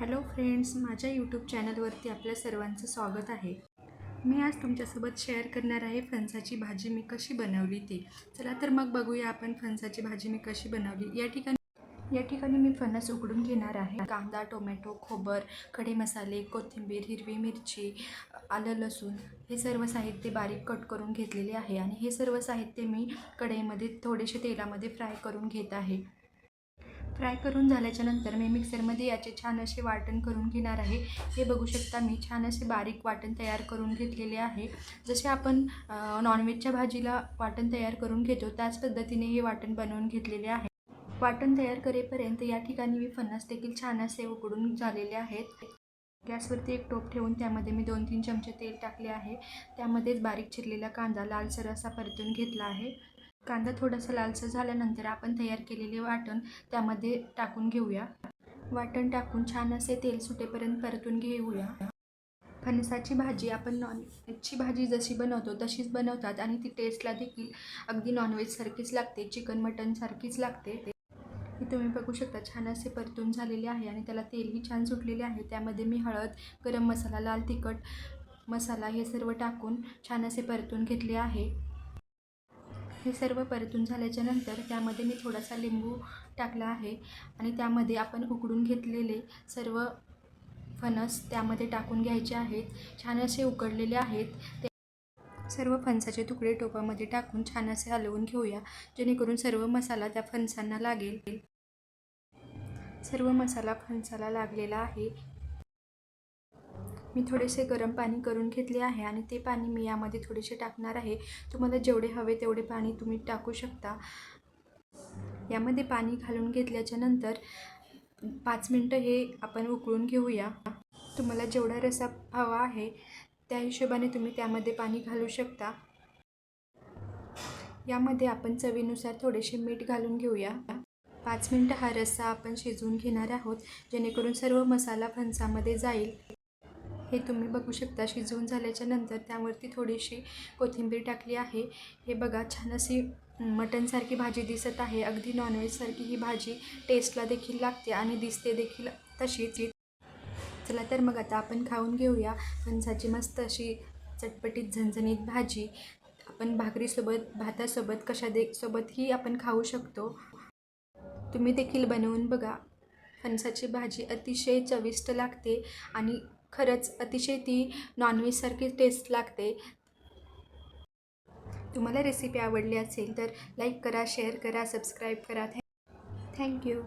Hello friends माझ्या YouTube चॅनलवरती आपल्या सर्वांचं स्वागत आहे. मी आज तुमच्यासोबत शेअर करणार आहे फणसाची भाजी मी कशी बनवली ती. चला तर मग बघूया आपण फणसाची भाजी मी कशी बनवली. या ठिकाणी या ठिकाणी मी फणस उकडून घेणार आहे. कांदा टोमॅटो खोबर खडे मसाले कोथिंबीर हिरवी मिरची आलं लसूण हे सर्व साहित्य बारीक कट करून घेतलेले आहे. आणि हे सर्व साहित्य मी कढईमध्ये थोडेसे तेलामध्ये फ्राय करून घेत आहे. फ्राय करून झाल्याच्यानंतर मी मिक्सरमध्ये याचे छान असे वाटण करून घेणार आहे. हे बघू शकता मी छान असे बारीक वाटण तयार करून घेतलेले आहे. जसे आपण नॉनव्हेजच्या भाजीला वाटण तयार करून घेतो त्याच पद्धतीने हे वाटण बनवून घेतलेले आहे. वाटण तयार करेपर्यंत या ठिकाणी मी फणस देखील छान असे उकडून झालेले आहेत. गॅसवरती एक टोप ठेवून त्यामध्ये मी दोन तीन चमचे तेल टाकले आहे. त्यामध्येच बारीक चिरलेला कांदा लालसर असा परतून घेतला आहे. कांदा थोडासा लालसर झाल्यानंतर आपण तयार केलेले वाटण त्यामध्ये टाकून घेऊया. वाटण टाकून छान असे तेल सुटेपर्यंत परतून घेऊया. फणसाची भाजी आपण नॉनव्हेजची भाजी जशी बनवतो तशीच बनवतात आणि ती टेस्टला देखील अगदी नॉनव्हेजसारखीच लागते चिकन मटनसारखीच लागते. हे तुम्ही बघू शकता छान असे परतून झालेले आहे आणि त्याला तेलही छान सुटलेले आहे. त्यामध्ये मी हळद गरम मसाला लाल तिखट मसाला हे सर्व टाकून छान असे परतून घेतले आहे. हे सर्व परतून झाल्याच्यानंतर त्यामध्ये मी थोडासा लिंबू टाकला आहे आणि त्यामध्ये आपण उकडून घेतलेले सर्व फणस त्यामध्ये टाकून घ्यायचे आहेत. छान असे उकडलेले आहेत. ते सर्व फणसाचे तुकडे टोपामध्ये टाकून छान असे हलवून घेऊया जेणेकरून सर्व मसाला त्या फणसांना लागेल. सर्व मसाला फणसाला लागलेला आहे. मी थोडेसे गरम पाणी करून घेतले आहे आणि ते पाणी मी यामध्ये थोडेसे टाकणार आहे. तुम्हाला जेवढे हवे तेवढे पाणी तुम्ही टाकू शकता. यामध्ये पाणी घालून घेतल्याच्या नंतर पाच मिनटं हे आपण उकळून घेऊया. तुम्हाला जेवढा रसा हवा आहे त्या हिशोबाने तुम्ही त्यामध्ये पाणी घालू शकता. यामध्ये आपण चवीनुसार थोडेसे मीठ घालून घेऊया. पाच मिनटं हा रस्सा आपण शिजवून घेणार आहोत जेणेकरून सर्व मसाला फणसामध्ये जाईल. हे तुम्ही बघू शकता शिजवून झाल्याच्यानंतर त्यावरती थोडीशी कोथिंबीर टाकली आहे. हे बघा छान अशी मटनसारखी भाजी दिसत आहे. अगदी नॉनव्हेजसारखी ही भाजी टेस्टला देखील लागते आणि दिसते देखील तशीच. चला तर मग आता आपण खाऊन घेऊया. फणसाची मस्त अशी चटपटीत झणझणीत भाजी. आपण भाकरीसोबत भातासोबत कशा दे सोबतही आपण खाऊ शकतो. तुम्ही देखील बनवून बघा. फणसाची भाजी अतिशय चविष्ट लागते आणि खरंच अतिशय ती नॉनव्हेजसारखी टेस्ट लागते. तुम्हाला रेसिपी आवडली असेल तर लाईक करा शेअर करा सबस्क्राईब करा. Thank thank you